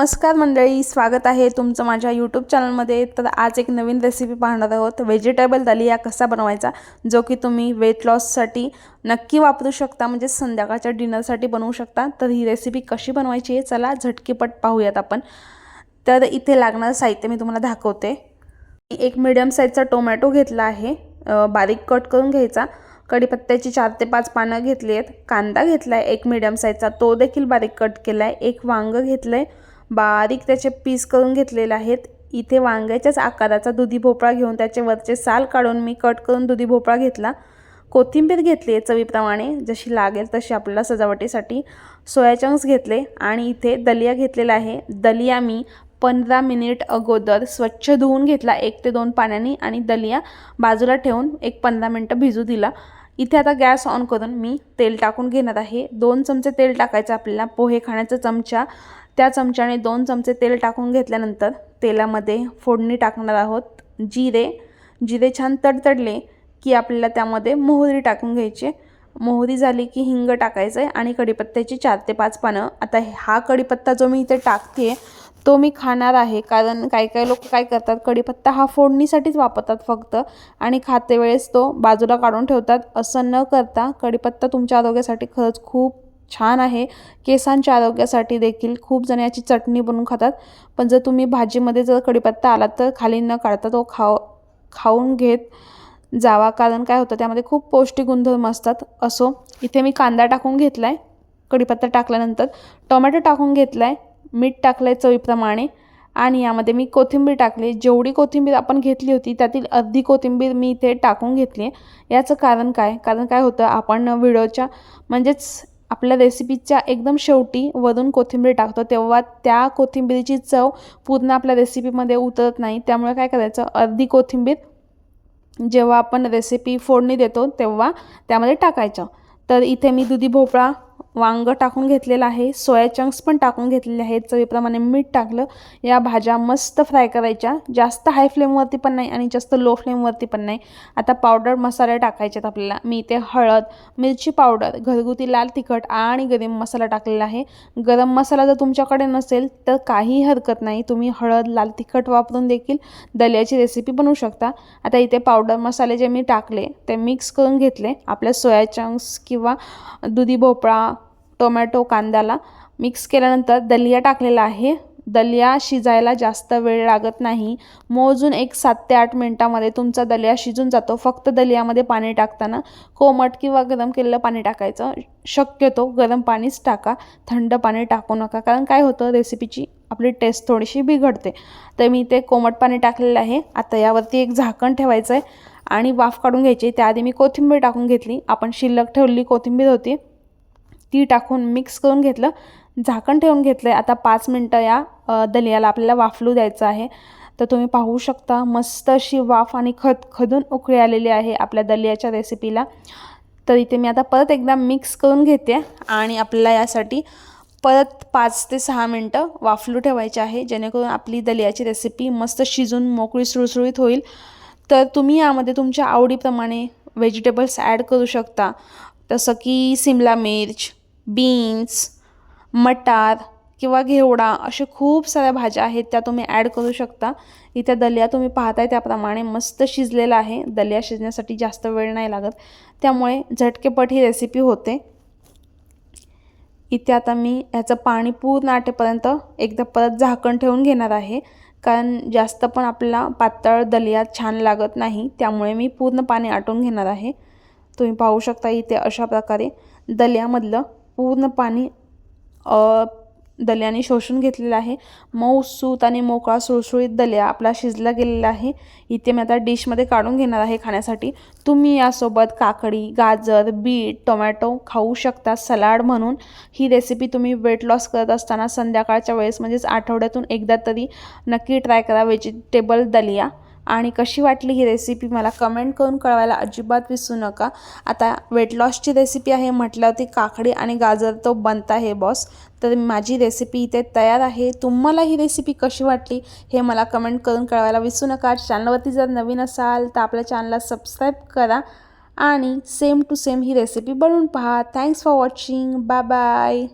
नमस्कार मंडळी स्वागत आहे तुमचं माझ्या यूट्यूब चॅनलमध्ये तर आज एक नवीन रेसिपी पाहणार आहोत. व्हेजिटेबल दलिया कसा बनवायचा जो की तुम्ही वेट लॉससाठी नक्की वापरू शकता म्हणजे संध्याकाळच्या डिनरसाठी बनवू शकता. तर ही रेसिपी कशी बनवायची आहे चला झटकीपट पाहूयात आपण. तर इथे लागणारं साहित्य मी तुम्हाला दाखवते. एक मिडियम साईजचा टोमॅटो घेतला आहे. बारीक कट करून घ्यायचा. कढीपत्त्याची चार ते पाच पानं घेतली आहेत. कांदा घेतला आहे एक मिडियम साईजचा तो देखील बारीक कट केला आहे एक वांगं घेतलं आहे बारीक त्याचे पीस करून घेतलेले आहेत. इथे वांग्याच्याच आकाराचा दुधी भोपळा घेऊन त्याचे वरचे साल काढून मी कट करून दुधी भोपळा घेतला. कोथिंबीर घेतली आहे चवीप्रमाणे. जशी लागेल तशी आपल्याला सजावटीसाठी सोया चंक्स घेतले आणि इथे दलिया घेतलेला आहे. दलिया मी पंधरा मिनिट अगोदर स्वच्छ धुवून घेतला. एक ते दोन पाण्याने आणि दलिया बाजूला ठेवून एक पंधरा मिनटं भिजू दिला. इथे आता गॅस ऑन करून मी तेल टाकून घेणार आहे. दोन चमचे तेल टाकायचं आपल्याला पोहे खाण्याचा चमचा. त्या चमच्याने दोन चमचे तेल टाकून घेतल्यानंतर तेलामध्ये फोडणी टाकणार आहोत जिरे. जिरे छान तडतडले की आपल्याला त्यामध्ये मोहरी टाकून घ्यायची. मोहरी झाली की हिंग टाकायचं आहे आणि कढीपत्त्याची चार ते पाच पानं. आता हा कढीपत्ता जो मी इथे टाकते तो मी खाणार आहे. कारण काही काही लोक काय करतात कढीपत्ता हा फोडणीसाठीच वापरतात फक्त. आणि खाते वेळेस तो बाजूला काढून ठेवतात. असं न करता कढीपत्ता तुमच्या आरोग्यासाठी खरंच खूप छान आहे. केसांच्या आरोग्यासाठी देखील खूप जण याची चटणी बनवून खातात. पण जर तुम्ही भाजीमध्ये जर कढीपत्ता आला तर खाली न काढता तो खाव खाऊन घेत जावा. कारण काय होतं त्यामध्ये खूप पौष्टिक गुणधर्म असतात. असो इथे मी कांदा टाकून घेतला आहे कढीपत्ता टाकल्यानंतर टोमॅटो टाकून घेतला आहे मीठ टाकलं आहे चवीप्रमाणे आणि यामध्ये मी कोथिंबीर टाकली. जेवढी कोथिंबीर आपण घेतली होती त्यातील अर्धी कोथिंबीर मी इथे टाकून घेतली आहे. याचं कारण काय? कारण काय होतं आपण व्हिडिओच्या म्हणजेच आपल्या रेसिपीच्या एकदम शेवटी वरून कोथिंबीर टाकतो तेव्हा त्या कोथिंबीरीची चव पूर्ण आपल्या रेसिपीमध्ये उतरत नाही. त्यामुळे काय करायचं? अर्धी कोथिंबीर जेव्हा आपण रेसिपी फोडणी देतो तेव्हा त्यामध्ये टाकायचं. तर इथे मी दुधी भोपळा वांग टाकून घेतलेलं आहे. सोया चंक्स पण टाकून घेतलेले आहेत. चवीप्रमाणे मीठ टाकलं. या भाज्या मस्त फ्राय करायच्या. जास्त हाय फ्लेमवरती पण नाही आणि जास्त लो फ्लेमवरती पण नाही. आता पावडर मसाले टाकायचे आहेत आपल्याला. मी इथे हळद मिरची पावडर घरगुती लाल तिखट आणि गरम मसाला टाकलेला आहे. गरम मसाला जर तुमच्याकडे नसेल तर काही हरकत नाही. तुम्ही हळद लाल तिखट वापरून देखील दल्याची रेसिपी बनवू शकता. आता इथे पावडर मसाले जे मी टाकले ते मिक्स करून घेतले. आपल्या सोया चंक्स किंवा दुधी भोपळा टोमॅटो कांद्याला मिक्स केल्यानंतर दलिया टाकलेला आहे. दलिया शिजायला जास्त वेळ लागत नाही. मोजून एक सात ते आठ मिनटामध्ये तुमचा दलिया शिजून जातो. फक्त दलियामध्ये पाणी टाकताना कोमट किंवा गरम केलेलं पाणी टाकायचं. शक्यतो गरम पाणीच टाका. थंड पाणी टाकू नका. कारण काय होतं? रेसिपीची आपली टेस्ट थोडीशी बिघडते. तर मी ते कोमट पाणी टाकलेलं आहे. आता यावरती एक झाकण ठेवायचं आहे आणि वाफ काढून घ्यायची. त्याआधी मी कोथिंबीर टाकून घेतली. आपण शिल्लक ठेवली कोथिंबीर होती. ती टाकून मिक्स करून घेतलं. झाकण ठेवून घेतलं आहे आता पाच मिनटं या दलियाला आपल्याला वाफलू द्यायचं आहे. तर तुम्ही पाहू शकता मस्त अशी वाफ आणि खत खदून उकळी आलेली आहे आपल्या दलियाच्या रेसिपीला तर इथे मी आता परत एकदा मिक्स करून घेते आणि आपल्याला यासाठी परत पाच ते सहा मिनटं वाफलू ठेवायचे आहे जेणेकरून आपली दलियाची रेसिपी मस्त शिजून मोकळी सुळसुळीत होईल. तर तुम्ही यामध्ये तुमच्या आवडीप्रमाणे व्हेजिटेबल्स ॲड करू शकता. जसं की सिमला मिर्च बीन्स मटार किंवा घेवडा असे खूप साऱ्या भाज्या आहेत त्या तुम्ही ॲड करू शकता. इथे दलिया तुम्ही पाहताय त्याप्रमाणे मस्त शिजलेला आहे. दलिया शिजण्यासाठी जास्त वेळ नाही लागत. त्यामुळे झटकेपट ही रेसिपी होते. इथे आता मी ह्याचं पाणी पूर्ण आटेपर्यंत एकदा परत झाकण ठेवून घेणार आहे. कारण जास्त पण आपला पातळ दलिया छान लागत नाही त्यामुळे मी पूर्ण पाणी आटून घेणार आहे. तुम्ही पाहू शकता इथे अशा प्रकारे दल्यामधलं पूर्ण पाणी दल्याने शोषून घेतलेलं आहे. मऊ सूत आणि मोकळा सुळसुळीत दल्या आपला शिजला गेलेला आहे. इथे मी आता डिशमध्ये काढून घेणार आहे खाण्यासाठी. तुम्ही यासोबत काकडी गाजर बीट टोमॅटो खाऊ शकता. सलाड म्हणून ही रेसिपी तुम्ही वेट लॉस करत असताना संध्याकाळच्या वेळेस म्हणजेच आठवड्यातून एकदा तरी नक्की ट्राय करा. व्हेजिटेबल दलिया. आणि कशी वाटली ही रेसिपी मला कमेंट करून कळवायला अजिबात विसरू नका. आता वेट लॉसची रेसिपी आहे म्हटल्यावरती काकडी आणि गाजर तो बनता आहे बॉस तर माझी रेसिपी इथे तयार आहे. तुम्हाला ही रेसिपी कशी वाटली हे मला कमेंट करून कळवायला विसरू नका. चॅनलवरती जर नवीन असाल तर आपल्या चॅनलला सबस्क्राईब करा आणि सेम टू सेम ही रेसिपी बनवून पहा. Thanks for watching bye bye